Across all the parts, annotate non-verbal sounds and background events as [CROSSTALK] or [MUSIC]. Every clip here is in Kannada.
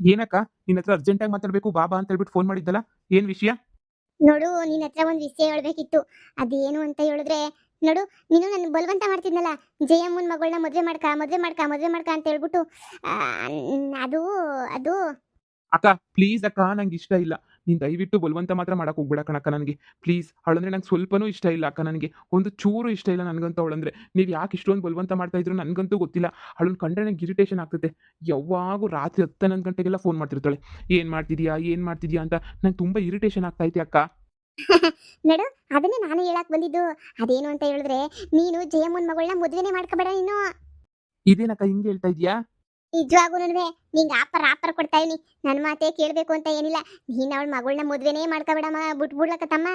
ಏನಕ್ಕ? ನಿನ್ನ ಹತ್ರ ಅರ್ಜೆಂಟಾಗಿ ಮಾತಾಡಬೇಕು ಬಾಬಾ ಅಂತ ಹೇಳ್ಬಿಟ್ಟು ಫೋನ್ ಮಾಡಿದ್ದಲ್ಲ? ಏನ್ ವಿಷಯ? ನೋಡು ನಿನ್ನ ಹತ್ರ ಒಂದು ವಿಷಯ ಹೇಳ್ಬೇಕಿತ್ತು. ಅದೇನು ಅಂತ ಹೇಳಿದ್ರೆ ನೋಡು ನೀನು ನನ್ನ ಬಲವಂತ ಮಾಡ್ತಿದ್ನಲ್ಲ ಜಯಮ್ಮನ ಮಗಳನ್ನ ಮದುವೆ ಮಾಡ್ಕ ಮದುವೆ ಮಾಡ್ಕ ಮದುವೆ ಮಾಡ್ಕ ಅಂತ ಹೇಳ್ಬಿಟ್ಟು ಅದು ಅದು. ಅಕ್ಕ ಪ್ಲೀಸ್ ಅಕ್ಕ ನಂಗೆ ಇಷ್ಟ ಇಲ್ಲ. ನೀನ್ ದಯವಿಟ್ಟು ಬಲವಂತ ಮಾತ್ರ ಮಾಡಕ್ ಹೋಗ್ಬೇಡ ಕಣಕ್ಕ ನನಗೆ. ಪ್ಲೀಸ್ ಅವಳಂದ್ರೆ ನಂಗೆ ಸ್ವಲ್ಪನೂ ಇಷ್ಟ ಇಲ್ಲ ಅಕ್ಕ ನನಗೆ. ಒಂದು ಚೂರು ಇಷ್ಟ ಇಲ್ಲ ನನಗಂತೂ ಅವಳಂದ್ರೆ. ನೀವು ಯಾಕೆ ಇಷ್ಟೊಂದು ಬಲವಂತ ಮಾಡ್ತಾ ಇದ್ರು ನನಗಂತೂ ಗೊತ್ತಿಲ್ಲ. ಅವಳನ್ನ ಕಂಡ್ರೆ ನಂಗೆ ಇರಿಟೇಷನ್ ಆಗ್ತೈತೆ ಯಾವಾಗೂ ರಾತ್ರಿ ಹನ್ನೊಂದು ಗಂಟೆಗೆಲ್ಲ ಫೋನ್ ಮಾಡ್ತಿರ್ತಾಳೆ. ಏನು ಮಾಡ್ತಿದ್ಯಾ ಏನು ಮಾಡ್ತಿದ್ಯಾ ಅಂತ ನಂಗೆ ತುಂಬಾ ಇರಿಟೇಷನ್ ಆಗ್ತೈತೆ ಅಕ್ಕ. [LAUGHS] ನೋಡು ಅದನ್ನೇ ನಾನು ಹೇಳಕ್ ಬಂದಿದ್ದು. ಅದೇನು ಅಂತ ಹೇಳಿದ್ರೆ ನೀನು ಜಯಮ್ಮನ್ ಮಗಳನ್ನ ಮದುವೆನೆ ಮಾಡ್ಕೋಬೇಡ ನೀನು ಇದೇನಕ್ಕ ಹಿಂಗೆ ಹೇಳ್ತಾ ಇದೀಯಾ? ನಿಜವಾಗೂ ನಿಂಗೆ ಆಪರ್ ಆಪರ್ ಕೊಡ್ತಾ ಇದೀನಿ. ನನ್ನ ಮಾತೇ ಕೇಳಬೇಕು ಅಂತ ಏನಿಲ್ಲ. ನೀನು ಅವಳ ಮಗಳನ್ನ ಮದುವೆನೇ ಮಾಡ್ಕೋಬೇಡಮ್ಮ ಬಿಟ್ಬಿಡ್ಲಕ್ಕತ್ತಮ್ಮ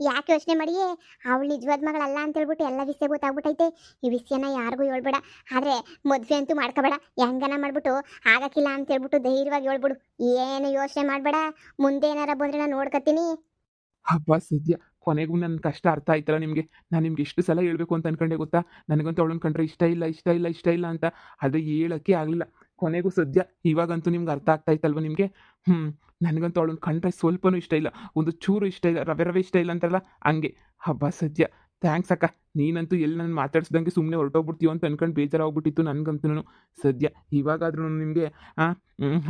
ಯಾಕೆ ಯೋಚನೆ ಮಾಡಿಯೇ? ಅವಳು ನಿಜವಾದ ಮಗಳಲ್ಲ ಅಂತ ಹೇಳ್ಬಿಟ್ಟು ಎಲ್ಲ ವಿಷಯ ಗೊತ್ತಾಗ್ಬಿಟ್ಟೈತೆ ಈ ವಿಷಯನ ಯಾರಿಗೂ ಹೇಳ್ಬೇಡ. ಆದರೆ ಮದುವೆ ಅಂತೂ ಮಾಡ್ಕೋಬೇಡ. ಹೆಂಗನ ಮಾಡಿಬಿಟ್ಟು ಆಗಕ್ಕಿಲ್ಲ ಅಂತ ಹೇಳ್ಬಿಟ್ಟು ಧೈರ್ಯವಾಗಿ ಹೇಳ್ಬಿಡು. ಏನು ಯೋಚನೆ ಮಾಡಬೇಡ. ಮುಂದೆ ಏನಾರ ಬಂದ್ರೆ ನಾನು ನೋಡ್ಕೊತೀನಿ ಹಬ್ಬ, ಸದ್ಯ ಕೊನೆಗೂ ನನ್ನ ಕಷ್ಟ ಅರ್ಥ ಆಯ್ತಲ್ಲ ನಿಮಗೆ? ನಾನು ನಿಮ್ಗೆ ಎಷ್ಟು ಸಲ ಹೇಳಬೇಕು ಅಂತ ಅನ್ಕೊಂಡೆ ಗೊತ್ತಾ? ನನಗಂತೂ ಅವಳನ್ನ ಕಂಡ್ರೆ ಇಷ್ಟ ಇಲ್ಲ ಇಷ್ಟ ಇಲ್ಲ ಇಷ್ಟ ಇಲ್ಲ ಅಂತ. ಅದು ಹೇಳೋಕ್ಕೆ ಆಗಲಿಲ್ಲ. ಕೊನೆಗೂ ಸದ್ಯ ಇವಾಗಂತೂ ನಿಮ್ಗೆ ಅರ್ಥ ಆಗ್ತಾ ಇತ್ತಲ್ವ ನಿಮಗೆ? ಹ್ಞೂ ನನಗಂತೂ ಅವಳನ್ನ ಕಂಡ್ರೆ ಸ್ವಲ್ಪನೂ ಇಷ್ಟ ಇಲ್ಲ, ಒಂದು ಚೂರು ಇಷ್ಟ ಇಲ್ಲ, ರವೆ ರವೆ ಇಷ್ಟ ಇಲ್ಲ ಅಂತಾರಲ್ಲ, ಹಂಗೆ. ಹಬ್ಬ ಸದ್ಯ. ಥ್ಯಾಂಕ್ಸ್ ಅಕ್ಕ, ನೀನಂತೂ ಎಲ್ಲಿ ನಾನು ಮಾತಾಡ್ಸ್ದಂಗೆ ಸುಮ್ಮನೆ ಹೊರಟೋಗ್ಬಿಡ್ತೀವೋ ಅಂತ ಅನ್ಕೊಂಡು ಬೇಜಾರಾಗ್ಬಿಟ್ಟಿತ್ತು ನನಗಂತೂ ಸದ್ಯ, ಇವಾಗಾದ್ರೂ ನಿಮಗೆ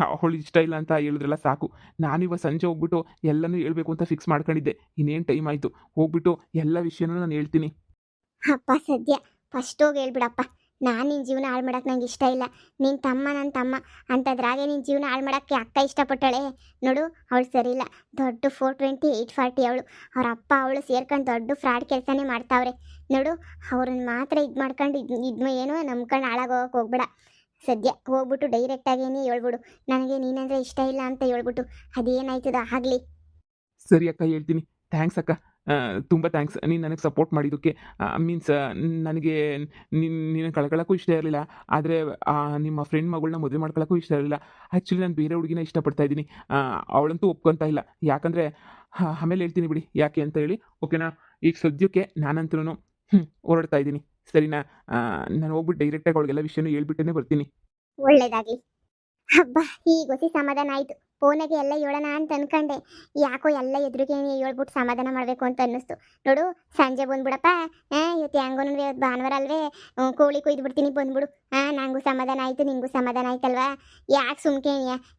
ಅವಳು ಇಷ್ಟ ಇಲ್ಲ ಅಂತ ಹೇಳಿದ್ರಲ್ಲ ಸಾಕು. ನಾನಿವಾಗ ಸಂಜೆ ಹೋಗ್ಬಿಟ್ಟು ಎಲ್ಲನೂ ಹೇಳ್ಬೇಕು ಅಂತ ಫಿಕ್ಸ್ ಮಾಡ್ಕೊಂಡಿದ್ದೆ. ಇನ್ನೇನು ಟೈಮ್ ಆಯಿತು? ಹೋಗ್ಬಿಟ್ಟು ಎಲ್ಲ ವಿಷಯನೂ ನಾನು ಹೇಳ್ತೀನಿ. ಅಪ್ಪ ಸದ್ಯ ಫಸ್ಟ್ ಹೋಗಿ ಹೇಳ್ಬಿಡಪ್ಪ. ನಾನು ನಿನ್ನ ಜೀವನ ಹಾಳು ಮಾಡಕ್ಕೆ ನಂಗೆ ಇಷ್ಟ ಇಲ್ಲ. ನಿನ್ನ ತಮ್ಮ ನನ್ನ ತಮ್ಮ ಅಂತದ್ರಾಗೆ ನಿನ್ನ ಜೀವನ ಹಾಳು ಮಾಡೋಕ್ಕೆ ಅಕ್ಕ ಇಷ್ಟಪಟ್ಟಳೆ? ನೋಡು, ಅವಳು ಸರಿ ಇಲ್ಲ. ದೊಡ್ಡ ಫೋರ್ ಟ್ವೆಂಟಿ ಏಯ್ಟ್ ಫಾರ್ಟಿ ಅವಳು. ಅವ್ರ ಅಪ್ಪ, ಅವಳು ಸೇರ್ಕೊಂಡು ದೊಡ್ಡ ಫ್ರಾಡ್ ಕೆಲಸನೇ ಮಾಡ್ತಾವ್ರೆ. ನೋಡು ಅವ್ರನ್ನ ಮಾತ್ರ ಇದು ಮಾಡ್ಕೊಂಡು ಇದು ಇದು ಏನೋ? ನಂಬ್ಕೊಂಡು ಹಾಳಾಗೋಗಕ್ಕೆ ಹೋಗ್ಬೇಡ. ಸದ್ಯ ಹೋಗ್ಬಿಟ್ಟು ಡೈರೆಕ್ಟಾಗಿ ನೀ ಹೇಳ್ಬಿಡು. ನನಗೆ ನೀನಂದರೆ ಇಷ್ಟ ಇಲ್ಲ ಅಂತ ಹೇಳ್ಬಿಟ್ಟು. ಅದೇನಾಯ್ತದ ಆಗಲಿ. ಸರಿ ಅಕ್ಕ, ಹೇಳ್ತೀನಿ. ಥ್ಯಾಂಕ್ಸ್ ಅಕ್ಕ. ತುಂಬ ಥ್ಯಾಂಕ್ಸ್ ನೀನು ನನಗೆ ಸಪೋರ್ಟ್ ಮಾಡಿದ್ದಕ್ಕೆ ಮೀನ್ಸ್ ನನಗೆ ನಿನ್ನ ಕಳ್ಕೊಳ್ಳೋಕ್ಕೂ ಇಷ್ಟ ಇರಲಿಲ್ಲ. ಆದರೆ ನಿಮ್ಮ ಫ್ರೆಂಡ್ ಮಗಳನ್ನ ಮದುವೆ ಮಾಡ್ಕೊಳ್ಳೋಕ್ಕೂ ಇಷ್ಟ ಇರಲಿಲ್ಲ. ಆ್ಯಕ್ಚುಲಿ ನಾನು ಬೇರೆ ಹುಡುಗಿನ ಇಷ್ಟಪಡ್ತಾ ಇದ್ದೀನಿ. ಅವಳಂತೂ ಒಪ್ಕೊತಾ ಇಲ್ಲ. ಯಾಕಂದರೆ ಆಮೇಲೆ ಹೇಳ್ತೀನಿ ಬಿಡಿ. ಯಾಕೆ ಅಂತ ಹೇಳಿ ಓಕೆನಾ ಈಗ ಸದ್ಯಕ್ಕೆ ನಾನಂತೂ ಹ್ಞೂ ಹೊರಡ್ತಾ ಇದ್ದೀನಿ. ಸರಿನಾ? ನಾನು ಹೋಗ್ಬಿಟ್ಟು ಡೈರೆಕ್ಟಾಗಿ ಅವಳಿಗೆಲ್ಲ ವಿಷಯನೂ ಹೇಳ್ಬಿಟ್ಟೇ ಬರ್ತೀನಿ. ಒಳ್ಳೇದಾಗಿ ಹಬ್ಬ ಈಗ ಸಮಾಧಾನ ಆಯ್ತು. ಫೋನಾಗೆ ಎಲ್ಲ ಹೇಳೋಣ ಅಂತ ಅನ್ಕೊಂಡೆ. ಯಾಕೋ ಎಲ್ಲ ಎದುರಿಗೆ ಹೇಳ್ಬಿಟ್ಟು ಸಮಾಧಾನ ಮಾಡಬೇಕು ಅಂತ ಅನ್ನಿಸ್ತು. ನೋಡು ಸಂಜೆ ಬಂದ್ಬಿಡಪ್ಪ. ಹಾಂ ಇವತ್ತು ಹೆಂಗೋನು ಇವತ್ತು ಭಾನುವಾರ ಅಲ್ವೇ? ಕೋಳಿ ಕೊಯ್ದು ಬಿಡ್ತೀನಿ ಬಂದ್ಬಿಡು. ಹಾಂ ನನಗೂ ಸಮಾಧಾನ ಆಯ್ತು ನಿಂಗೂ ಸಮಾಧಾನ ಆಯ್ತಲ್ವಾ? ಯಾಕೆ ಸುಮ್ಕೆ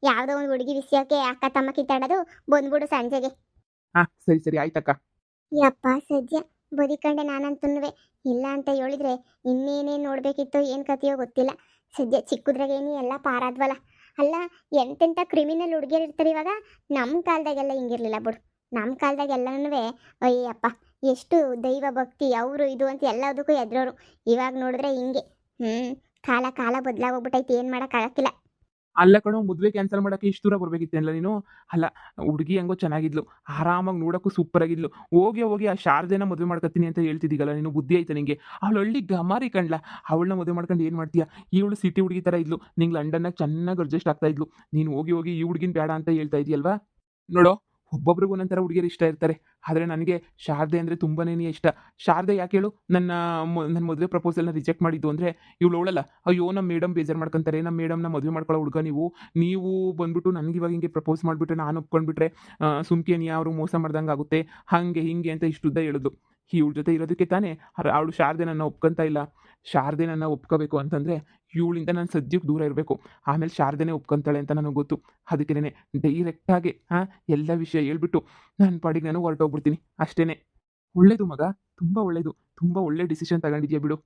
ಯಾವುದೋ ಒಂದು ಹುಡುಗಿ ವಿಷಯಕ್ಕೆ ಅಕ್ಕ ತಮ್ಮ ಕಿತ್ತಾಡೋದು ಬಂದ್ಬಿಡು ಸಂಜೆಗೆ. ಹಾಂ ಸರಿ ಸರಿ ಆಯ್ತಕ್ಕ. ಯಪ್ಪ ಸದ್ಯ ಬದುಕಂಡೆ ನಾನಂತೂ ಇಲ್ಲ ಅಂತ ಹೇಳಿದ್ರೆ ಇನ್ನೇನೇನು ನೋಡಬೇಕಿತ್ತು ಏನು ಕಥೆಯೋ ಗೊತ್ತಿಲ್ಲ. ಸದ್ಯ ಚಿಕ್ಕದ್ರಾಗೇನು ಎಲ್ಲ ಪಾರಾದ್ವಲ್ಲ ಅಲ್ಲ ಎಂತೆಂಥ ಕ್ರಿಮಿನಲ್ ಹುಡುಗಿಯರು ಇರ್ತಾರೆ ಇವಾಗ? ನಮ್ಮ ಕಾಲದಾಗೆಲ್ಲ ಹಿಂಗಿರ್ಲಿಲ್ಲ ಬಿಡು. ನಮ್ಮ ಕಾಲದಾಗೆಲ್ಲನೂ ಅಯ್ಯಪ್ಪ ಎಷ್ಟು ದೈವ ಭಕ್ತಿ, ಅವರು ಇದು ಅಂತ ಎಲ್ಲದಕ್ಕೂ ಎದ್ರೋರು ಇವಾಗ ನೋಡಿದ್ರೆ ಹಿಂಗೆ. ಹ್ಞೂ ಕಾಲ ಕಾಲ ಬದಲಾಗೋಗ್ಬಿಟ್ಟೈತಿ ಏನು ಮಾಡೋಕ್ಕಾಗಕ್ಕಿಲ್ಲ ಅಲ್ಲ ಕಣೋ, ಮದುವೆ ಕ್ಯಾನ್ಸಲ್ ಮಾಡೋಕೆ ಇಷ್ಟು ದೂರ ಬರ್ಬೇಕಿತ್ತೇನಲ್ಲ ನೀನು? ಅಲ್ಲ, ಹುಡುಗಿ ಹೆಂಗೋ ಚೆನ್ನಾಗಿದ್ಲು. ಆರಾಮಾಗಿ ನೋಡೋಕ್ಕೂ ಸೂಪರ್ ಆಗಿದ್ಲು. ಹೋಗಿ ಹೋಗಿ ಆ ಶಾರದೆನ ಮದುವೆ ಮಾಡ್ಕೊತೀನಿ ಅಂತ ಹೇಳ್ತಿದ್ದೀಗಲ್ಲ, ನೀನು ಬುದ್ಧಿ ಐತೆ ನಿಂಗೆ? ಅವಳು ಹಳ್ಳಿ ಗಮಾರಿ ಕಣ್ಲ. ಅವಳನ್ನ ಮದುವೆ ಮಾಡ್ಕೊಂಡು ಏನು ಮಾಡ್ತೀಯ? ಇವಳು ಸಿಟಿ ಹುಡುಗಿ ಥರ ಇದ್ಲು. ನಿಂಗೆ ಲಂಡನ್ನಾಗ ಚೆನ್ನಾಗಿ ಅಡ್ಜಸ್ಟ್ ಆಗ್ತಾ ಇದ್ಲು. ನೀನು ಹೋಗಿ ಹೋಗಿ ಈ ಹುಡುಗಿನ ಬೇಡ ಅಂತ ಹೇಳ್ತಾ ಇದೆಯಲ್ವಾ? ನೋಡೋ. ಒಬ್ಬೊಬ್ರಿಗೂ ನಂತರ ಹುಡುಗಿಯರು ಇಷ್ಟ ಇರ್ತಾರೆ. ಆದರೆ ನನಗೆ ಶಾರದೆ ಅಂದರೆ ತುಂಬನೇ ಇಷ್ಟ. ಶಾರದೆ ಯಾಕೆ ಹೇಳು? ನನ್ನ ನನ್ನ ಮದುವೆ ಪ್ರಪೋಸಲ್ನ ರಿಜೆಕ್ಟ್ ಮಾಡಿದ್ದು ಅಂದರೆ ಇವಳು ಅವಳಲ್ಲ. ಅಯ್ಯೋ ನಮ್ಮ ಮೇಡಮ್ ಬೇಜಾರು ಮಾಡ್ಕೊಂತಾರೆ. ನಮ್ಮ ಮೇಡಮ್ನ ಮದುವೆ ಮಾಡ್ಕೊಳ್ಳೋ ಹುಡುಗ ನೀವು. ನೀವು ಬಂದ್ಬಿಟ್ಟು ನನಗೆ ಇವಾಗ ಹಿಂಗೆ ಪ್ರಪೋಸ್ ಮಾಡಿಬಿಟ್ರೆ, ನಾನು ಒಪ್ಕೊಂಡ್ಬಿಟ್ರೆ ಸುಮ್ಕೆ ನೀ ಅವರು ಮೋಸ ಮಾಡ್ದಂಗೆ ಆಗುತ್ತೆ. ಹಾಗೆ ಹಿಂಗೆ ಅಂತ ಇಷ್ಟುದ್ದ ಹೇಳಿದ್ಲು ಇವಳ ಜೊತೆ ಇರೋದಕ್ಕೆ ತಾನೇ. ಅವಳು ಶಾರದೆ ನನ್ನ ಒಪ್ಕೊಂತ ಇಲ್ಲ. ಶಾರದೆ ನನ್ನ ಒಪ್ಕೋಬೇಕು ಅಂತಂದರೆ ಇವಳಿಂದ ನಾನು ಸದ್ಯಕ್ಕೆ ದೂರ ಇರಬೇಕು. ಆಮೇಲೆ ಶಾರದೆನೇ ಒಪ್ಕೊಂತಾಳೆ ಅಂತ ನನಗೆ ಗೊತ್ತು. ಅದಕ್ಕೇನೆ ಡೈರೆಕ್ಟಾಗಿ ಹಾಂ ಎಲ್ಲ ವಿಷಯ ಹೇಳ್ಬಿಟ್ಟು ನನ್ನ ಪಾಡಿಗೆ ನಾನು ಹೊರಟೋಗ್ಬಿಡ್ತೀನಿ. ಅಷ್ಟೇ ಒಳ್ಳೇದು ಮಗ, ತುಂಬ ಒಳ್ಳೇದು. ತುಂಬ ಒಳ್ಳೆ ಡಿಸಿಷನ್ ತಗೊಂಡಿದ್ಯಾ ಬಿಡು.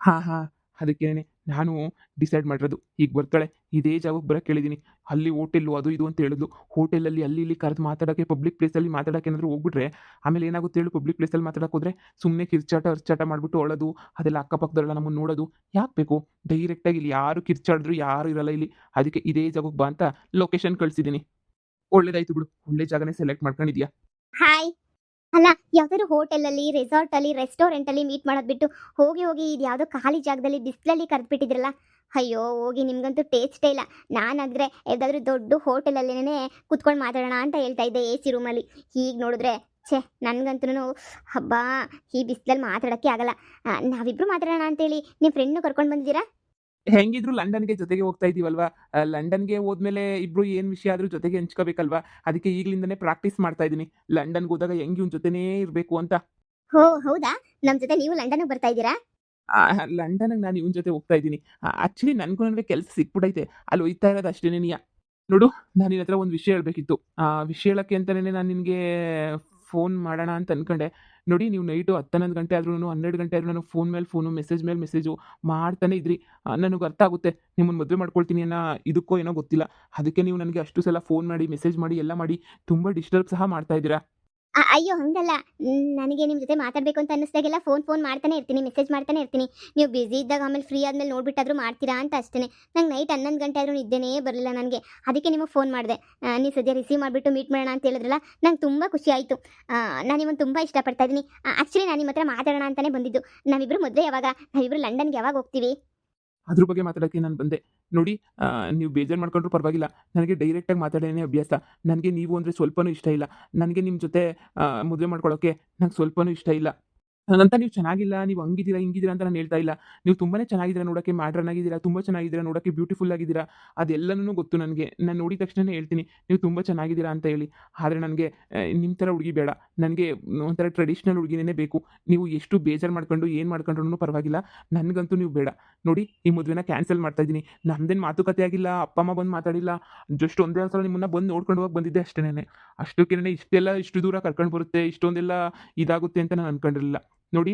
ಹಾಂ ಹಾಂ. ಅದಕ್ಕೇನೆ ನಾನು ಡಿಸೈಡ್ ಮಾಡಿರೋದು. ಈಗ ಬರ್ತಾಳೆ ಇದೇ ಜಾಗಕ್ಕೆ ಬರೋಕ್ಕೆ ಕೇಳಿದ್ದೀನಿ ಅಲ್ಲಿ ಹೋಟೆಲ್ಲು ಅದು ಇದು ಅಂತ ಹೇಳಿದ್ಲು. ಹೋಟೆಲಲ್ಲಿ ಅಲ್ಲಿ ಇಲ್ಲಿ ಕರೆದು ಮಾತಾಡೋಕ್ಕೆ ಪಬ್ಲಿಕ್ ಪ್ಲೇಸಲ್ಲಿ ಮಾತಾಡೋಕೆ ಏನಾದರೂ ಹೋಗ್ಬಿಟ್ರೆ, ಆಮೇಲೆ ಏನಾಗುತ್ತೆ ಹೇಳು ಪಬ್ಲಿಕ್ ಪ್ಲೇಸಲ್ಲಿ ಮಾತಾಡೋಕೆ ಹೋದರೆ ಸುಮ್ಮನೆ ಕಿರ್ಚಾಟ ಅರ್ಚಾಟ ಮಾಡಿಬಿಟ್ಟು ಅಳೋದು ಅದೆಲ್ಲ ಅಕ್ಕಪಕ್ಕದಲ್ಲ ನಮ್ಮನ್ನು ನೋಡೋದು. ಯಾಕೆ ಬೇಕು? ಡೈರೆಕ್ಟಾಗಿ ಇಲ್ಲಿ ಯಾರು ಕಿರ್ಚಾಡಿದ್ರು, ಯಾರು ಇರಲ್ಲ ಇಲ್ಲಿ. ಅದಕ್ಕೆ ಇದೇ ಜಾಗಕ್ಕೆ ಬಾ ಅಂತ ಲೊಕೇಶನ್ ಕಳಿಸಿದ್ದೀನಿ ಒಳ್ಳೇದಾಯ್ತು ಬಿಡು. ಒಳ್ಳೆ ಜಾಗನೇ ಸೆಲೆಕ್ಟ್ ಮಾಡ್ಕೊಂಡಿದ್ಯಾ. ಹಾಯ್ ಅಲ್ಲ, ಯಾವ್ದಾದ್ರು ಹೋಟೆಲಲ್ಲಿ, ರೆಸಾರ್ಟಲ್ಲಿ, ರೆಸ್ಟೋರೆಂಟಲ್ಲಿ ಮೀಟ್ ಮಾಡೋದು ಬಿಟ್ಟು ಹೋಗಿ ಹೋಗಿ ಇದು ಯಾವುದೋ ಖಾಲಿ ಜಾಗದಲ್ಲಿ ಬಿಸಿಲಲ್ಲಿ ಕರೆದ್ಬಿಟ್ಟಿದ್ರಲ್ಲ? ಅಯ್ಯೋ, ಹೋಗಿ ನಿಮ್ಗಂತೂ ಟೇಸ್ಟೇ ಇಲ್ಲ. ನಾನಾದರೆ ಯಾವುದಾದ್ರೂ ದೊಡ್ಡ ಹೋಟೆಲಲ್ಲೇ ಕುತ್ಕೊಂಡು ಮಾತಾಡೋಣ ಅಂತ ಹೇಳ್ತಾ ಇದ್ದೆ ಎ ಸಿ ರೂಮಲ್ಲಿ ಹೀಗೆ ನೋಡಿದ್ರೆ, ಛೇ ನನಗಂತೂ ಹಬ್ಬ, ಈ ಬಿಸಿಲಲ್ಲಿ ಮಾತಾಡೋಕ್ಕೆ ಆಗಲ್ಲ. ನಾವಿಬ್ಬರು ಮಾತಾಡೋಣ ಅಂತೇಳಿ ನಿಮ್ಮ ಫ್ರೆಂಡ್ನು ಕರ್ಕೊಂಡು ಬಂದಿದ್ದೀರಾ? ಹೆಂಗಿದ್ರು ಲಂಡನ್ಗೆ ಜೊತೆಗೆ ಹೋಗ್ತಾ ಇದೀವಲ್ವಾ? ಲಂಡನ್ಗೆ ಹೋದ್ಮೇಲೆ ಇಬ್ರು ಏನ್ ವಿಷಯ ಆದ್ರೂ ಜೊತೆಗೆ ಹಂಚ್ಕೋಬೇಕಲ್ವಾ? ಅದಕ್ಕೆ ಈಗ್ಲಿಂದನೇ ಪ್ರಾಕ್ಟೀಸ್ ಮಾಡ್ತಾ ಇದೀನಿ. ಲಂಡನ್ಗೆ ಹೋದಾಗ ಹೆಂಗ್ ಇವ್ನ ಜೊತೆನೇ ಇರ್ಬೇಕು ಅಂತ. ಹೋ ಹೌದಾ? ನಮ್ಮ ಜೊತೆ ನೀವು ಲಂಡನ್ ಬರ್ತಾ ಇದ್ದೀರಾ? ಲಂಡನ್ಗೆ ನಾನು ಇವನ್ ಜೊತೆ ಹೋಗ್ತಾ ಇದ್ದೀನಿ ಆಕ್ಚುಲಿ ನನ್ಗೂ ನನಗೆ ಕೆಲಸ ಸಿಕ್ಬಿಡೈತೆ. ಅಲ್ಲಿ ಹೋಯ್ತಾ ಇರೋದು ಅಷ್ಟೇನೆ ನೋಡು ನಾನು ನಿನ್ನ ಹತ್ರ ಒಂದು ವಿಷಯ ಹೇಳ್ಬೇಕಿತ್ತು. ಆ ವಿಷಯ ಹೇಳಕ್ಕೆ ಅಂತಾನೆ ನಾನು ನಿನ್ಗೆ ಫೋನ್ ಮಾಡೋಣ ಅಂತ ಅನ್ಕೊಂಡೆ. ನೋಡಿ ನೀವು ನೈಟು ಹತ್ತನ್ನೊಂದು ಗಂಟೆ ಆದ್ರೂ ಹನ್ನೆರಡು ಗಂಟೆ ಆದ್ರೂ ನಾನು ಫೋನ್ ಮೇಲೆ ಫೋನು ಮೆಸೇಜ್ ಮೇಲೆ ಮೆಸೇಜು ಮಾಡ್ತಾನೆ ಇದ್ರಿ. ನನಗೆ ಅರ್ಥ ಆಗುತ್ತೆ. ನಿಮ್ಮನ್ನು ಮದುವೆ ಮಾಡ್ಕೊಳ್ತೀನಿ ಅನ್ನೋ ಇದಕ್ಕೋ ಏನೋ ಗೊತ್ತಿಲ್ಲ. ಅದಕ್ಕೆ ನೀವು ನನಗೆ ಅಷ್ಟು ಸಲ ಫೋನ್ ಮಾಡಿ ಮೆಸೇಜ್ ಮಾಡಿ, ಎಲ್ಲ ಮಾಡಿ ತುಂಬ ಡಿಸ್ಟರ್ಬ್ ಸಹ ಮಾಡ್ತಾ ಇದ್ದೀರಾ? ಅಯ್ಯೋ, ಹಂಗಲ್ಲ. ನನಗೆ ನಿಮ್ಮ ಜೊತೆ ಮಾತಾಡಬೇಕು ಅಂತ ಅನ್ನಿಸ್ದಾಗೆಲ್ಲ ಫೋನ್ ಫೋನ್ ಮಾಡ್ತಾನೆ ಇರ್ತೀನಿ ಮೆಸೇಜ್ ಮಾಡ್ತಾನೆ ಇರ್ತೀನಿ. ನೀವು ಬ್ಯುಸಿ ಇದ್ದಾಗ ಆಮೇಲೆ ಫ್ರೀ ಆದ್ಮೇಲೆ ನೋಡ್ಬಿಟ್ಟಾದ್ರೂ ಮಾಡ್ತೀರಾ ಅಂತ ಅಷ್ಟೇ ನಂಗೆ ನೈಟ್ ಹನ್ನೊಂದು ಗಂಟೆ ಆದರೂ ನಿದ್ದೆನೇ ಬರಲಿಲ್ಲ ನನಗೆ. ಅದಕ್ಕೆ ನಿಮಗೆ ಫೋನ್ ಮಾಡಿದೆ. ನೀವು ಸದ್ಯ ರಿಸೀವ್ ಮಾಡಿಬಿಟ್ಟು ಮೀಟ್ ಮಾಡೋಣ ಅಂತ ಹೇಳಿದ್ರಲ್ಲ, ನಂಗೆ ತುಂಬ ಖುಷಿ ಆಯಿತು. ನಾನು ನಿಮ್ಮನ್ನು ತುಂಬ ಇಷ್ಟಪಡ್ತಾ ಇದ್ದೀನಿ. ಆ್ಯಕ್ಚುಲಿ ನಾನು ನಿಮ್ಮ ಹತ್ರ ಮಾತಾಡೋಣ ಅಂತಲೇ ಬಂದಿದ್ದು. ನಾವಿಬ್ಬರು ಮದುವೆ ಯಾವಾಗ? ನಾವಿಬ್ಬರು ಲಂಡನ್ಗೆ ಯಾವಾಗ ಹೋಗ್ತೀವಿ? ಅದ್ರ ಬಗ್ಗೆ ಮಾತಾಡೋಕ್ಕೆ ನಾನು ಬಂದೆ. ನೋಡಿ ನೀವು ಬೇಜಾರು ಮಾಡ್ಕೊಂಡ್ರು ಪರವಾಗಿಲ್ಲ. ನನಗೆ ಡೈರೆಕ್ಟಾಗಿ ಮಾತಾಡೋನೇ ಅಭ್ಯಾಸ. ನನಗೆ ನೀವು ಅಂದರೆ ಸ್ವಲ್ಪನೂ ಇಷ್ಟ ಇಲ್ಲ. ನನಗೆ ನಿಮ್ಮ ಜೊತೆ ಮದುವೆ ಮಾಡ್ಕೊಳ್ಳೋಕ್ಕೆ ನಂಗೆ ಸ್ವಲ್ಪನೂ ಇಷ್ಟ ಇಲ್ಲ. ಹಾಗಂತ ನೀವು ಚೆನ್ನಾಗಿಲ್ಲ, ನೀವು ಹಂಗಿದ್ದೀರಾ, ಹಿಂಗಿದ್ದೀರಾ ಅಂತ ನಾನು ಹೇಳ್ತಾ ಇಲ್ಲ. ನೀವು ತುಂಬಾ ಚೆನ್ನಾಗಿದ್ದೀರಾ ನೋಡೋಕ್ಕೆ ಮಾಡ್ರನ್ ಆಗಿದ್ದೀರಾ, ತುಂಬ ಚೆನ್ನಾಗಿದ್ದೀರಾ ನೋಡೋಕ್ಕೆ ಬ್ಯೂಟಿಫುಲ್ ಆಗಿದ್ದೀರಾ, ಅದೆಲ್ಲನೂ ಗೊತ್ತು ನನಗೆ. ನಾನು ನೋಡಿದ ತಕ್ಷಣ ಹೇಳ್ತೀನಿ, ನೀವು ತುಂಬ ಚೆನ್ನಾಗಿದ್ದೀರಾ ಅಂತ ಹೇಳಿ. ಆದರೆ ನನಗೆ ನಿಮ್ಮ ಥರ ಹುಡುಗಿ ಬೇಡ. ನನಗೆ ಒಂಥರ ಟ್ರೆಡಿಷ್ನಲ್ ಹುಡುಗಿನೇ ಬೇಕು. ನೀವು ಎಷ್ಟು ಬೇಜಾರು ಮಾಡ್ಕೊಂಡು, ಏನು ಮಾಡ್ಕೊಂಡ್ರೂ ಪರವಾಗಿಲ್ಲ. ನನಗಂತೂ ನೀವು ಬೇಡ. ನೋಡಿ, ಈ ಮದುವೆನ ಕ್ಯಾನ್ಸಲ್ ಮಾಡ್ತಾ ಇದ್ದೀನಿ. ನಮ್ದೇನು ಮಾತುಕತೆ ಆಗಿಲ್ಲ, ಅಪ್ಪ, ಅಮ್ಮ ಬಂದು ಮಾತಾಡಿಲ್ಲ. ಜಸ್ಟ್ ಒಂದೇ ಸಲ ನಿಮ್ಮನ್ನ ಬಂದು ನೋಡ್ಕೊಂಡು ಹೋಗಿ ಬಂದಿದ್ದೆ ಅಷ್ಟೇನೆ. ಅಷ್ಟಕ್ಕೇನೆ ಇಷ್ಟೆಲ್ಲ ಇಷ್ಟು ದೂರ ಕರ್ಕೊಂಡು ಬರುತ್ತೆ, ಇಷ್ಟೊಂದೆಲ್ಲ ಇದಾಗುತ್ತೆ ಅಂತ ನಾನು ಅನ್ಕೊಂಡಿರಲಿಲ್ಲ. ನೋಡಿ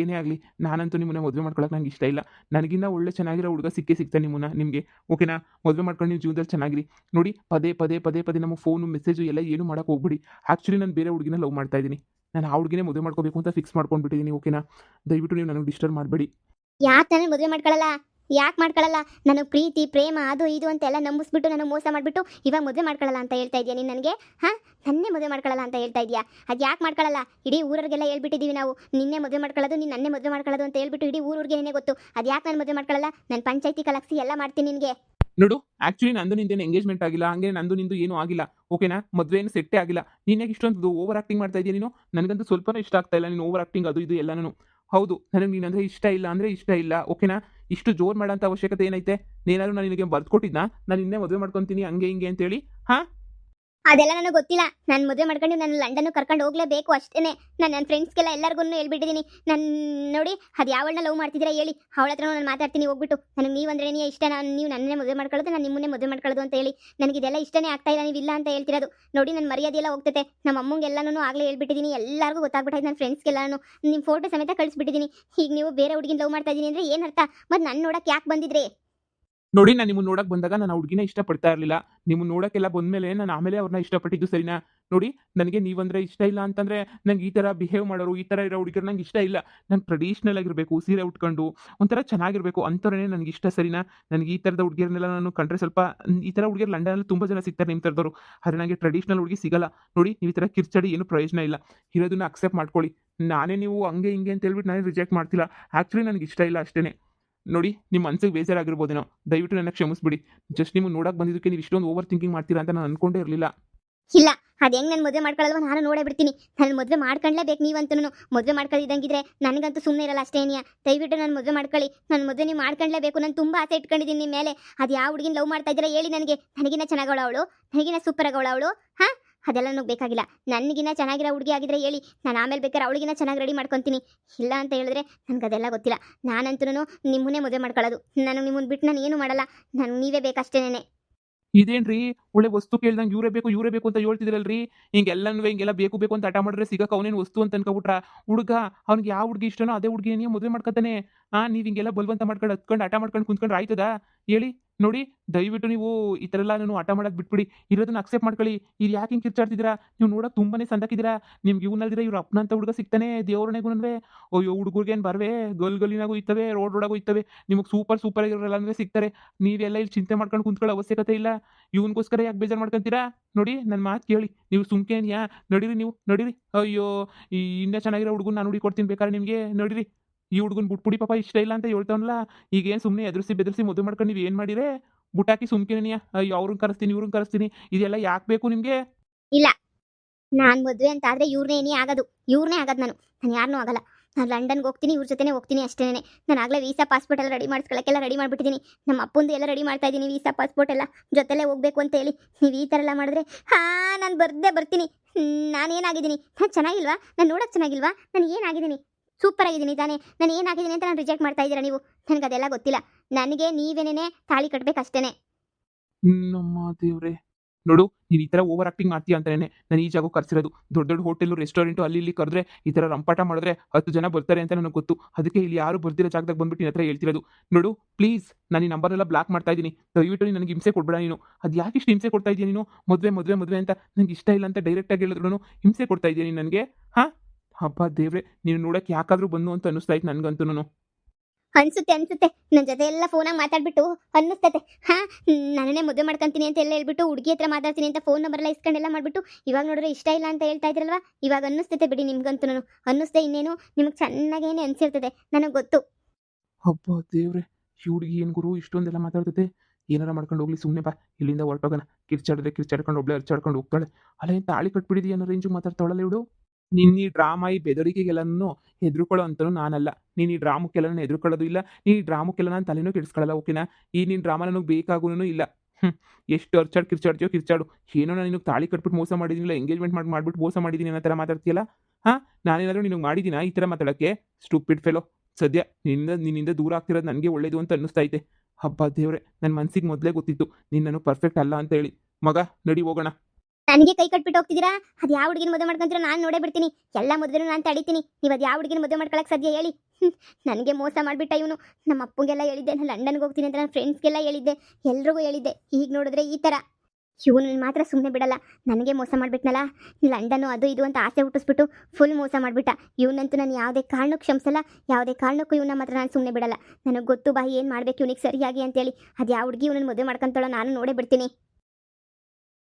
ಏನೇ ಆಗಲಿ, ನಾನಂತೂ ನಿಮ್ಮನ್ನ ಮದುವೆ ಮಾಡ್ಕೊಳಕ್ಕೆ ನಂಗೆ ಇಷ್ಟ ಇಲ್ಲ. ನನಗಿನ್ನ ಒಳ್ಳೆ ಚೆನ್ನಾಗಿರೋ ಹುಡುಗ ಸಿಕ್ಕೇ ಸಿಗ್ತಾನೆ ನಿಮ್ಮನ್ನ, ನಿಮಗೆ. ಓಕೆನಾ? ಮದುವೆ ಮಾಡ್ಕೊಂಡು ನೀವು ಜೀವನದಲ್ಲಿ ಚೆನ್ನಾಗಿರಿ. ನೋಡಿ, ಪದೇ ಪದೇ ಪದೇ ಪದೇ ನಮ್ಮ ಫೋನು ಮೆಸೇಜು ಎಲ್ಲ ಏನು ಮಾಡೋಕೆ ಹೋಗ್ಬಿಡಿ. ಆ್ಯಕ್ಚುಲಿ ನಾನು ಬೇರೆ ಹುಡುಗಿನ ಲವ್ ಮಾಡ್ತಾ ಇದ್ದೀನಿ. ನಾನು ಆ ಹುಡುಗಿನೇ ಮದುವೆ ಮಾಡ್ಕೋಬೇಕು ಅಂತ ಫಿಕ್ಸ್ ಮಾಡ್ಕೊಂಡ್ಬಿಟ್ಟಿದ್ದೀನಿ, ಓಕೆನಾ? ದಯವಿಟ್ಟು ನೀವು ನನಗೆ ಡಿಸ್ಟರ್ಬ್ ಮಾಡಬೇಡಿ. ಯಾಕೆ ತಾನೇ ಮದುವೆ ಮಾಡ್ಕೊಳ್ಳಲ್ಲ ಯಾಕೆ ಮಾಡ್ಕೊಳ್ಳಲ್ಲ ನನಗೆ ಪ್ರೀತಿ, ಪ್ರೇಮ, ಅದು, ಇದು ಅಂತೆಲ್ಲ ನಂಬಿಸ್ಬಿಟ್ಟು ನಾನು ಮೋಸ ಮಾಡಿಬಿಟ್ಟು ಇವಾಗ ಮದುವೆ ಮಾಡ್ಕೊಳ್ಳಲ್ಲ ಅಂತ ಹೇಳ್ತಾ ಇದೆಯಾ ನೀನು ನನಗೆ? ಹಾಂ? ನನ್ನೇ ಮದುವೆ ಮಾಡ್ಕೊಳ್ಳಲ್ಲ ಅಂತ ಹೇಳ್ತಾ ಇದೆಯಾ ಅದು ಯಾಕೆ ಮಾಡ್ಕೊಳ್ಳಲ್ಲ ಇಡೀ ಊರವ್ರಿಗೆಲ್ಲ ಹೇಳ್ಬಿಟ್ಟಿದ್ದೀವಿ ನಾವು. ನಿನ್ನೆ ಮದುವೆ ಮಾಡ್ಕೊಳ್ಳೋದು ನೀನು ನನ್ನೇ ಮದುವೆ ಮಾಡ್ಕೊಳ್ಳೋದು ಅಂತ ಹೇಳ್ಬಿಟ್ಟು ಇಡೀ ಊರಿಗೆ ಏನೇ ಗೊತ್ತು? ಅದು ಯಾಕೆ ನಾನು ಮದುವೆ ಮಾಡ್ಕೊಳ್ಳಲ್ಲ ನಾನು ಪಂಚಾಯತಿ ಕಲಕ್ಸಿ ಎಲ್ಲ ಮಾಡ್ತೀನಿ ನಿನಗೆ. ನೋಡು ಆಕ್ಚುಲಿ ನಂದು ನಿಂದೇನು ಎಂಗೇಜ್ಮೆಂಟ್ ಆಗಿಲ್ಲ, ಹಂಗೆ ನಂದು ನಿಂದು ಏನು ಆಗಿಲ್ಲ. ಓಕೆನಾ ಮದುವೆ ಏನು ಸೆಟ್ಟೇ ಆಗಿಲ್ಲ. ನೀನಾಗ ಇಷ್ಟೊಂದು ಓವರ್ ಆಕ್ಟಿಂಗ್ ಮಾಡ್ತಾ ಇದೀಯ ನೀನು? ನನಗಂತೂ ಸ್ವಲ್ಪನೂ ಇಷ್ಟ ಆಗ್ತಾ ಇಲ್ಲ ನೀನು ಓವರ್ ಆಕ್ಟಿಂಗ್ ಅದು ಇದು ಎಲ್ಲನೂ ಹೌದು, ನನಗೆ ನೀನಂದರೆ ಇಷ್ಟ ಇಲ್ಲ ಅಂದರೆ ಇಷ್ಟ ಇಲ್ಲ. ಓಕೆನಾ ಇಷ್ಟು ಜೋರ್ ಮಾಡೋಂಥ ಅವಶ್ಯಕತೆ ಏನೈತೆ? ನೀನಾದ್ರೂ ನಾನು ನಿನಗೆ ಬರ್ಕೊಟ್ಟಿದ್ನಾ ನಾನು ಇನ್ನೇ ಮದುವೆ ಮಾಡ್ಕೊತೀನಿ, ಹಂಗೆ ಹಿಂಗೆ ಅಂತೇಳಿ. ಅದೆಲ್ಲ ನನಗೆ ಗೊತ್ತಿಲ್ಲ. ನಾನು ಮದುವೆ ಮಾಡ್ಕೊಂಡು ನಾನು ಲಂಡನ್ ಕರ್ಕೊಂಡು ಹೋಗ್ಲೇಬೇಕು ಅಷ್ಟೇನೆ. ನಾನು ನನ್ನ ಫ್ರೆಂಡ್ಸ್ಗೆಲ್ಲ ಎಲ್ಲರಿಗೂ ಹೇಳ್ಬಿಟ್ಟಿದ್ದೀನಿ ನಾನು ನೋಡಿ ಅದು ಯಾವಳನ್ನ ಲವ್ ಮಾಡ್ತಿದ್ದೀರಾ ಹೇಳಿ. ಅವಳ ಹತ್ರ ನಾನು ಮಾತಾಡ್ತೀನಿ, ಹೋಗ್ಬಿಟ್ಟು. ನನಗೆ ನೀವು ಅಂದ್ರೆ ನೀ ಇಷ್ಟ. ನಾನು ನೀವು ನನ್ನೇ ಮದುವೆ ಮಾಡ್ಕೊಳ್ಳೋದು, ನಾನು ನಿಮ್ಮನ್ನೇ ಮದುವೆ ಮಾಡ್ಕೊಳ್ಳೋದು ಅಂತ ಹೇಳಿ. ನನಗೆ ಇದೆಲ್ಲ ಇಷ್ಟನೇ ಆಗ್ತಾ ಇಲ್ಲ, ನೀವು ಇಲ್ಲ ಅಂತ ಹೇಳ್ತಿರೋದು. ನೋಡಿ ನನ್ನ ಮರ್ಯಾದೆ ಎಲ್ಲ ಹೋಗ್ತೈತೆ. ನಮ್ಮ ಅಮ್ಮಂಗೆಲ್ಲನೂ ಆಗಲೇ ಹೇಳ್ಬಿಟ್ಟಿದ್ದೀನಿ ಎಲ್ಲರಿಗೂ ಗೊತ್ತಾಗ್ಬಿಟ್ಟೈತೆ ನನ್ನ ಫ್ರೆಂಡ್ಸ್ಗೆಲ್ಲನೂ ನಿಮ್ಮ ಫೋಟೋ ಸಮೇತ ಕಳಿಸ್ಬಿಟ್ಟಿದ್ದೀನಿ ಈಗ ನೀವು ಬೇರೆ ಹುಡುಗಿನ ಲವ್ ಮಾಡ್ತಾ ಇದ್ದೀನಿ ಅಂದರೆ ಏನರ್ಥ? ಮತ್ತು ನನ್ನ ನೋಡಕ್ಕೆ ಯಾಕೆ ಬಂದಿದ್ರಿ? ನೋಡಿ, ನಾನು ನಿಮ್ಮನ್ನ ನೋಡಕ್ ಬಂದಾಗ ನಾನು ಹುಡುಗಿನ ಇಷ್ಟಪಡ್ತಾ ಇರಲಿಲ್ಲ. ನಿಮ್ಮನ್ನ ನೋಡಕ್ಕೆಲ್ಲ ಬಂದ್ಮೇಲೆ ನಾನು ಆಮೇಲೆ ಅವ್ರನ್ನ ಇಷ್ಟಪಟ್ಟಿದ್ದು ಸರಿನಾ? ನೋಡಿ, ನನಗೆ ನೀವಂದ್ರೆ ಇಷ್ಟ ಇಲ್ಲ ಅಂತಂದ್ರೆ ನಂಗೆ ಈ ಥರ ಬಿಹೇವ್ ಮಾಡೋರು, ಈ ತರ ಇರೋ ಹುಡುಗರು ನಂಗೆ ಇಷ್ಟ ಇಲ್ಲ. ನಂಗೆ ಟ್ರೆಡಿಷ್ನಲ್ ಆಗಿರ್ಬೇಕು, ಸೀರೆ ಉಟ್ಕೊಂಡು ಒಂಥರ ಚೆನ್ನಾಗಿರ್ಬೇಕು ಅಂಥವ್ರೇ ನನಗೆ ಇಷ್ಟ ಸರಿನಾ? ನನಗೆ ಈ ಥರದ ಹುಡುಗಿಯರನ್ನೆಲ್ಲ ನಾನು ಕಂಡ್ರೆ ಸ್ವಲ್ಪ ಈ ಈ ಥರ ಹುಡುಗಿಯರು ಲಂಡನಲ್ಲಿ ತುಂಬ ಜನ ಸಿಗ್ತಾರೆ ನಿಮ್ಮ ಥರದವರು ಆದರೆ ನನಗೆ ಟ್ರೆಡಿಷ್ನಲ್ ಹುಡುಗಿ ಸಿಗಲ್ಲ. ನೋಡಿ, ನೀವು ಈ ಥರ ಕಿರ್ಚಡಿ ಏನು ಪ್ರಯೋಜನ ಇಲ್ಲ. ಇರೋದನ್ನ ಅಕ್ಸೆಪ್ಟ್ ಮಾಡ್ಕೊಳ್ಳಿ. ನಾನೇ ನೀವು ಹಂಗೆ ಹಿಂಗೆ ಅಂತ ಹೇಳ್ಬಿಟ್ಟು ನಾನೇ ರಿಜೆಕ್ಟ್ ಮಾಡ್ತಿಲ್ಲ. ಆ್ಯಕ್ಚುಲಿ ನನಗೆ ಇಷ್ಟ ಇಲ್ಲ ಅಷ್ಟೇ ನೋಡಿ, ನಿಮ್ಮ ಮನಸ್ಸಿಗೆ ಬೇಜಾರಾಗಿರ್ಬೋದೇನೋ. ದಯವಿಟ್ಟು ನನ್ನ ಕ್ಷಮಿಸ್ಬಿಡಿ. ಜಸ್ಟ್ ನಿಮ್ಗೆ ನೋಡಕ್ಕೆ ಬಂದಿದ್ದಕ್ಕೆ ನೀವು ಇಷ್ಟೊಂದು ಓವರ್ ಥಿಂಕಿಂಗ್ ಮಾಡ್ತೀರಾ ಅಂತ ನಾನು ಅನ್ಕೊಂಡೇ ಇರಲಿಲ್ಲ. ಇಲ್ಲ, ಅದು ಹೆಂಗೆ ನಾನು ಮದುವೆ ಮಾಡ್ಕೊಳ್ಳಲ್ವ ನಾನು ನೋಡೇ ಬಿಡ್ತೀನಿ. ನಾನು ಮದುವೆ ಮಾಡ್ಕೊಳ್ಳಲೇಬೇಕು ನೀವಂತೂ ಮದುವೆ ಮಾಡ್ಕೊಳ್ಳಿದಂಗಿದ್ರೆ ನನಗಂತೂ ಸುಮ್ಮನೆ ಇರಲ್ಲ ಅಷ್ಟೇನಿಯ ದಯವಿಟ್ಟು ನಾನು ಮದುವೆ ಮಾಡ್ಕೊಳ್ಳಿ. ನಾನು ಮದುವೆ ನೀವು ಮಾಡ್ಕೊಳ್ಳಲೇಬೇಕು ನಾನು ತುಂಬ ಆಸೆ ಇಟ್ಕೊಂಡಿದ್ದೀನಿ ನಿಮ್ಮ ಮೇಲೆ. ಅದು ಯಾವ ಹುಡುಗಿನ ಲವ್ ಮಾಡ್ತಾ ಇದ್ದೀರಾ ಹೇಳಿ ನನಗೆ. ನನಗಿನ್ನ ಚೆನ್ನಾಗವಳ ಅವಳು ನನಗಿನ ಸೂಪರ್ ಆಗವಳ ಅವಳು. ಹಾಂ? ಅದೆಲ್ಲ ನನಗೆ ಬೇಕಾಗಿಲ್ಲ. ನನಗಿನ್ನ ಚೆನ್ನಾಗಿರೋ ಹುಡುಗಿ ಆಗಿದ್ರೆ ಹೇಳಿ, ನಾನು ಆಮೇಲೆ ಬೇಕಾದ್ರೆ ಅವಳಿಗಿನ್ನ ಚೆನ್ನಾಗಿ ರೆಡಿ ಮಾಡ್ಕೊತೀನಿ. ಇಲ್ಲ ಅಂತ ಹೇಳಿದ್ರೆ ನನಗೆ ಅದೆಲ್ಲ ಗೊತ್ತಿಲ್ಲ. ನಾನಂತೂ ನಿಮ್ಮನ್ನೇ ಮದುವೆ ಮಾಡ್ಕೊಳ್ಳೋದು. ನಾನು ನಿಮ್ಮನ್ನು ಬಿಟ್ಟು ನಾನು ಏನು ಮಾಡಲ್ಲ. ನನಗೆ ನೀವೇ ಬೇಕಷ್ಟೇನೆ ಇದೇನ್ರಿ? ಒಳ್ಳೆ ವಸ್ತು ಕೇಳ್ದಂಗೆ ಇವರೇ ಬೇಕು ಇವರೇ ಬೇಕು ಅಂತ ಹೇಳ್ತಿದ್ರಲ್ರಿ? ಹಿಂಗೆಲ್ಲನೂ ಹಿಂಗೆಲ್ಲ ಬೇಕು ಬೇಕು ಅಂತ ಹಠ ಮಾಡಿದ್ರೆ ಸಿಗಕ್ಕೆ ಅವನೇನು ವಸ್ತು ಅಂತ ಅನ್ಕೊಬಿಟ್ರ? ಹುಡುಗ, ಅವ್ನಿಗೆ ಯಾವ ಹುಡುಗಿ ಇಷ್ಟನೋ ಅದೇ ಹುಡುಗಿ ಮದುವೆ ಮಾಡ್ಕೊತಾನೆ. ಆ, ನೀವು ಹಿಂಗೆಲ್ಲ ಬಲ್ವಂತ ಮಾಡ್ಕೊಂಡು ಹತ್ಕೊಂಡು ಹಠ ಮಾಡ್ಕೊಂಡು ಕುಂತ್ಕೊಂಡ್ರೆ ಆಯ್ತದ? ಹೇಳಿ. ನೋಡಿ, ದಯವಿಟ್ಟು ನೀವು ಈ ಥರ ಎಲ್ಲ ನಾನು ಆಟ ಮಾಡೋದು ಬಿಟ್ಬಿಡಿ. ಇರೋದನ್ನ ಅಕ್ಸೆಪ್ಟ್ ಮಾಡ್ಕೊಳ್ಳಿ. ಇದು ಯಾಕೆ ಹಿಂಗೆ ಕಿರ್ಚಾಡ್ತಿದ್ದೀರಾ? ನೀವು ನೋಡೋಕೆ ತುಂಬನೇ ಸಂದಕ್ಕಿದ್ದೀರಾ? ನಿಮ್ಗೆ ಇವ್ನಲ್ದಿರ ಇವ್ರ ಅಪ್ಪನಂತ ಹುಡುಗ ಸಿಗ್ತಾನೆ ದೇವ್ರನೆಗೂ ಅಯ್ಯೋ ಹುಡುಗರ್ಗೇನು ಬರವೆ? ಗಲ್ ಗಲ್ಲಿನಾಗೂ ಇರ್ತವೆ, ರೋಡ್ ರೋಡಾಗೂ ಇರ್ತವೆ. ನಿಮಗೆ ಸೂಪರ್ ಸೂಪರ್ ಆಗಿರೋಲ್ಲ ಅಂದರೆ ಸಿಗ್ತಾರೆ. ನೀವೆಲ್ಲ ಇಲ್ಲಿ ಚಿಂತೆ ಮಾಡ್ಕೊಂಡು ಕುಂತ್ಕೊಳ್ಳೋ ಅವಶ್ಯಕತೆ ಇಲ್ಲ. ಇವನಿಗೋಸ್ಕರ ಯಾಕೆ ಬೇಜಾರು ಮಾಡ್ಕೊಂತೀರಾ? ನೋಡಿ ನನ್ನ ಮಾತು ಕೇಳಿ. ನೀವು ಸುಮ್ಕೇನ್ಯಾ ನಡೀರಿ ನೀವು, ನಡೀರಿ. ಅಯ್ಯೋ, ಈ ಇನ್ನೂ ಚೆನ್ನಾಗಿರೋ ಹುಡುಗನ ನಾನು ಹುಡುಗಿ ಕೊಡ್ತೀನಿ ಬೇಕಾದ್ರೆ ನಿಮಗೆ. ನಡೀರಿ. ಈ ಹುಡುಗನ ಬಿಟ್ಬಿಡಿ ಪಾಪ ಇಷ್ಟ ಇಲ್ಲ ಅಂತ ಹೇಳ್ತಾವನಲ್ಲ ಈಗ ಏನು ಸುಮ್ಮನೆ ಎದುರಿಸಿ ಬೆದರಿಸಿ ಮದುವೆ ಮಾಡ್ಕೊಂಡು ನೀವು ಏನು ಮಾಡಿರೆ? ಬುಟಾಕಿ ಸುಮ್ಕೇನಿಯ ಅಯ್ಯೋ ಅವ್ರನ್ನ ಕರೆಸ್ತೀನಿ, ಇವ್ರನ್ನ ಕರೆಸ್ತೀನಿ, ಇದೆಲ್ಲ ಯಾಕೆ ಬೇಕು ನಿಮಗೆ? ನಾನು ಮದುವೆ ಅಂತ ಆದ್ರೆ ಇವ್ರನ್ನೇ ಆಗೋದು ಇವ್ರನ್ನೇ ಆಗೋದು ನಾನು ನಾನು ಯಾರನ್ನೂ ಆಗಲ್ಲ. ನಾನು ಲಂಡನ್ಗೆ ಹೋಗ್ತೀನಿ, ಇವ್ರ ಜೊತೆನೇ ಹೋಗ್ತೀನಿ ಅಷ್ಟೇ ನಾನು ಆಗಲೇ ವೀಸಾ ಪಾಸ್ಪೋರ್ಟ್ ಎಲ್ಲ ರೆಡಿ ಮಾಡಿಸ್ಕೊಳ್ಳೋಕ್ಕೆಲ್ಲ ರೆಡಿ ಮಾಡಿಬಿಟ್ಟಿದ್ದೀನಿ ನಮ್ಮ ಅಪ್ಪಂದು ಎಲ್ಲ ರೆಡಿ ಮಾಡ್ತಾ ಇದ್ದೀನಿ ವೀಸಾ ಪಾಸ್ಪೋರ್ಟ್ ಎಲ್ಲ ಜೊತೆಲೇ ಹೋಗ್ಬೇಕು ಅಂತ ಹೇಳಿ. ನೀವು ಈ ಥರ ಎಲ್ಲ ಮಾಡಿದ್ರೆ, ಹಾಂ, ನಾನು ಬರ್ದೇ ಬರ್ತೀನಿ. ನಾನು ಏನಾಗಿದ್ದೀನಿ ನಾನು ಚೆನ್ನಾಗಿಲ್ವಾ? ನಾನು ನೋಡೋಕೆ ಚೆನ್ನಾಗಿಲ್ವಾ? ನಾನು ಏನಾಗಿದ್ದೀನಿ ಸೂಪರ್ ಆಗಿದ್ದೀನಿ ತಾನೇ. ನಾನು ಏನಾಗಿದ್ದೀನಿ ಅಂತ ನಾನು ರಿಜೆಕ್ಟ್ ಮಾಡ್ತಾ ಇದ್ದೀರಾ ನೀವು? ನನಗೆ ಅದೆಲ್ಲ ಗೊತ್ತಿಲ್ಲ. ನನಗೆ ನೀವೇನೇ ತಾಳಿ ಕಟ್ಟಬೇಕಷ್ಟೇನೆ ನಮ್ಮ ದೇವ್ರೆ. ನೋಡು, ನೀನು ಈ ಥರ ಓವರ್ ಆಕ್ಟಿಂಗ್ ಮಾಡ್ತೀಯ ಅಂತಾನೆ. ನಾನು ಈ ಜಾಗ ಕರ್ಸಿರೋದು. ದೊಡ್ಡ ದೊಡ್ಡ ಹೋಟೆಲು ರೆಸ್ಟೋರೆಂಟು ಅಲ್ಲಿ ಇಲ್ಲಿ ಕರೆದ್ರೆ, ಈ ಥರ ರಂಪಾಟ ಮಾಡಿದ್ರೆ ಹತ್ತು ಜನ ಬರ್ತಾರೆ ಅಂತ ನನಗೆ ಗೊತ್ತು. ಅದಕ್ಕೆ ಇಲ್ಲಿ ಯಾರು ಬರ್ದಿರೋ ಜಾಗದಾಗ ಬಂದ್ಬಿಟ್ಟು ನಿನ್ನ ಹತ್ರ ಹೇಳ್ತಿರೋದು. ನೋಡು ಪ್ಲೀಸ್ ನಾನು ಈ ನಂಬರೆಲ್ಲ ಬ್ಲಾಕ್ ಮಾಡ್ತಾ ಇದ್ದೀನಿ. ದಯವಿಟ್ಟು ನೀನು ನನಗೆ ಹಿಂಸೆ ಕೊಡ್ಬೇಡ ನೀನು. ಅದು ಯಾಕೆ ಇಷ್ಟು ಹಿಂಸೆ ಕೊಡ್ತಾ ಇದೀಯ ನೀನು? ಮದುವೆ ಮದುವೆ ಮದುವೆ ಅಂತ ನನಗೆ ಇಷ್ಟ ಇಲ್ಲ ಅಂತ ಡೈರೆಕ್ಟಾಗಿ ಹೇಳಿದ್ರು. ಹಿಂಸೆ ಕೊಡ್ತಾ ಇದೀಯ ನೀನು ನನಗೆ? ಹಾಂ? ಹಬ್ಬ ದೇವ್ರೆ ನೀನು ನೋಡಕ್ಕೆ ಯಾಕಾದ್ರೂ ಬಂದು ಅಂತ ಅನ್ನಿಸ್ತಾ ಇತ್ತು ನನಗಂತೂ ಅನ್ಸುತ್ತೆ ಅನ್ಸುತ್ತೆ. ನನ್ನ ಜೊತೆ ಎಲ್ಲ ಫೋನಾಗ ಮಾತಾಡ್ಬಿಟ್ಟು ಅನ್ನಿಸ್ತತೆ ಹಾ ನಾನೇ ಮದುವೆ ಮಾಡ್ಕೊಂತೀನಿ ಅಂತ ಎಲ್ಲ ಹೇಳ್ಬಿಟ್ಟು ಹುಡುಗಿ ಹತ್ರ ಮಾತಾಡ್ತೀನಿ ಅಂತ ಫೋನ್ ನಂಬರ್ ಎಲ್ಲ ಇಸ್ಕೊಂಡೆಲ್ಲ ಮಾಡ್ಬಿಟ್ಟು ಇವಾಗ ನೋಡಿದ್ರೆ ಇಷ್ಟ ಇಲ್ಲ ಅಂತ ಹೇಳ್ತಾ ಇದ್ರಲ್ವಾ? ಇವಾಗ ಅನ್ನಿಸ್ತತೆ ಬಿಡಿ ನಿಮ್ಗಂತೂ ಅನ್ನಿಸ್ತೇ ಇನ್ನೇನು ನಿಮಗೆ ಚೆನ್ನಾಗೇನೆ ಅನ್ಸಿರ್ತದೆ ನನಗೆ ಗೊತ್ತು. ಹಬ್ಬ ದೇವ್ರೆ ಈ ಹುಡುಗಿ ಏನು ಗುರು ಇಷ್ಟೊಂದೆಲ್ಲ ಮಾತಾಡ್ತೈತೆ? ಏನಾರ ಮಾಡ್ಕೊಂಡು ಹೋಗ್ಲಿ ಸುಮ್ಮನೆ ಬಾ. ಇಲ್ಲಿಂದ ಹೊರಟೋಗೋಣ. ಕಿರ್ಚಾಡಿದ್ರೆ ಕಿರ್ಚಾಡ್ಕೊಂಡು ಒಬ್ಳೆ ಹರ್ಚಾಡ್ಕೊಂಡು ಹೋಗ್ತಾಳೆ. ಅಲ್ಲೇ ಏನು ತಾಳಿ ಕಟ್ಬಿಡಿದಿ ಅನ್ನೋ ರೇಂಜು ಮಾತಾಡ್ತಾಳಲ್ಲ ಇವಳು? ನಿನ್ನ ಈ ಡ್ರಾಮಾ ಈ ಬೆದರಿಕೆಗೆಲ್ಲನೂ ಹೆದರ್ಕೊಳ್ಳೋ ಅಂತಲೂ ನಾನಲ್ಲ. ನೀನು ಈ ಡ್ರಾಮಕ್ಕೆಲ್ಲ ಹೆದರ್ಕೊಳ್ಳೋದು ಇಲ್ಲ. ನೀ ಈ ಡ್ರಾಮಕ್ಕೆಲ್ಲ ನಾನು ತಲೆನೂ ಕೆಡಿಸ್ಕೊಳ್ಳಲ್ಲ, ಓಕೆನಾ? ಈ ನಿನ್ನ ಡ್ರಾಮಾ ನನಗೆ ಬೇಕಾಗೂ ಇಲ್ಲ. ಹ್ಞೂ ಎಷ್ಟು ಅರ್ಚಾಡ್ ಕಿರ್ಚಾಡ್ತೀಯೋ ಕಿರ್ಚಾಡು. ಏನೋ ನಾನು ನಿನಗೆ ತಾಳಿ ಕಟ್ಬಿಟ್ಟು ಮೋಸ ಮಾಡಿದ್ದೀನಿಲ್ಲ ಎಂಗೇಜ್ಮೆಂಟ್ ಮಾಡಿ ಮಾಡ್ಬಿಟ್ಟು ಮೋಸ ಮಾಡಿದ್ದೀನಿ ಅನ್ನೋ ಥರ ಮಾತಾಡ್ತೀಯಲ್ಲ? ಹಾಂ? ನಾನೇನಾದರೂ ನಿನಗೆ ಮಾಡಿದ್ದೀನಾ ಈ ಥರ ಮಾತಾಡೋಕ್ಕೆ? ಸ್ಟೂಪಿಡ್ ಫೆಲೋ ಸದ್ಯ ನಿನ್ನಿಂದ ನಿನ್ನಿಂದ ದೂರ ಆಗ್ತಿರೋದು ನನಗೆ ಒಳ್ಳೇದು ಅಂತ ಅನ್ನಿಸ್ತಾ ಐತೆ ಹಬ್ಬ ದೇವ್ರೆ ನನ್ನ ಮನ್ಸಿಗೆ ಮೊದಲೇ ಗೊತ್ತಿತ್ತು. ನಾನು ಪರ್ಫೆಕ್ಟ್ ಅಲ್ಲ ಅಂತ ಹೇಳಿ. ಮಗ, ನಡಿ ಹೋಗೋಣ. ನನಗೆ ಕೈ ಕಟ್ಬಿಟ್ಟು ಹೋಗ್ತಿದ್ದೀರಾ? ಅದು ಯಾವ ಹುಡುಗಿನ ಮದುವೆ ಮಾಡ್ಕೊಂತೀರೋ ನಾನು ನೋಡೇ ಬಿಡ್ತೀನಿ. ಎಲ್ಲ ಮದುವೆನೂ ನಾನು ತಡಿತೀನಿ. ನೀವು ಅದು ಯಾವ ಹುಡುಗಿನ ಮದುವೆ ಮಾಡ್ಕೊಳಕ್ಕೆ ಸದ್ಯ ಹೇಳಿ. ನನಗೆ ಮೋಸ ಮಾಡಿಬಿಟ್ಟ ಇವನು. ನಮ್ಮ ಅಪ್ಪಂಗೆಲ್ಲ ಹೇಳಿದ್ದೆ ನಾನು ಲಂಡನ್ಗೆ ಹೋಗ್ತೀನಿ ಅಂತ ನನ್ನ ಫ್ರೆಂಡ್ಸ್ಗೆಲ್ಲ ಹೇಳಿದ್ದೆ. ಎಲ್ರಿಗೂ ಹೇಳಿದ್ದೆ. ಈಗ ನೋಡಿದ್ರೆ ಈ ಥರ ಇವನು ಮಾತ್ರ ಸುಮ್ಮನೆ ಬಿಡಲ್ಲ. ನನಗೆ ಮೋಸ ಮಾಡಿಬಿಟ್ನಲ್ಲ? ಲಂಡನ್ನು ಅದು ಇದು ಅಂತ ಆಸೆ ಹುಟ್ಟಿಸ್ಬಿಟ್ಟು ಫುಲ್ ಮೋಸ ಮಾಡಿಬಿಟ್ಟ. ಇವನಂತೂ ನಾನು ಯಾವುದೇ ಕಾರಣಕ್ಕೂ ಕ್ಷಮಿಸಲ್ಲ. ಯಾವುದೇ ಕಾರಣಕ್ಕೂ ಇವನ ಮಾತ್ರ ನಾನು ಸುಮ್ಮನೆ ಬಿಡಲ್ಲ. ನನಗೆ ಗೊತ್ತು ಬಾಯಿ ಏನು ಮಾಡಬೇಕು ಇವನಿಗೆ ಸರಿಯಾಗಿ ಅಂತೇಳಿ. ಅದು ಯಾವ ಹುಡುಗಿ ಇವನನ್ನು ಮದುವೆ ಮಾಡ್ಕೊಂತಾಳೋ ನಾನು ನೋಡೇ ಬಿಡ್ತೀನಿ.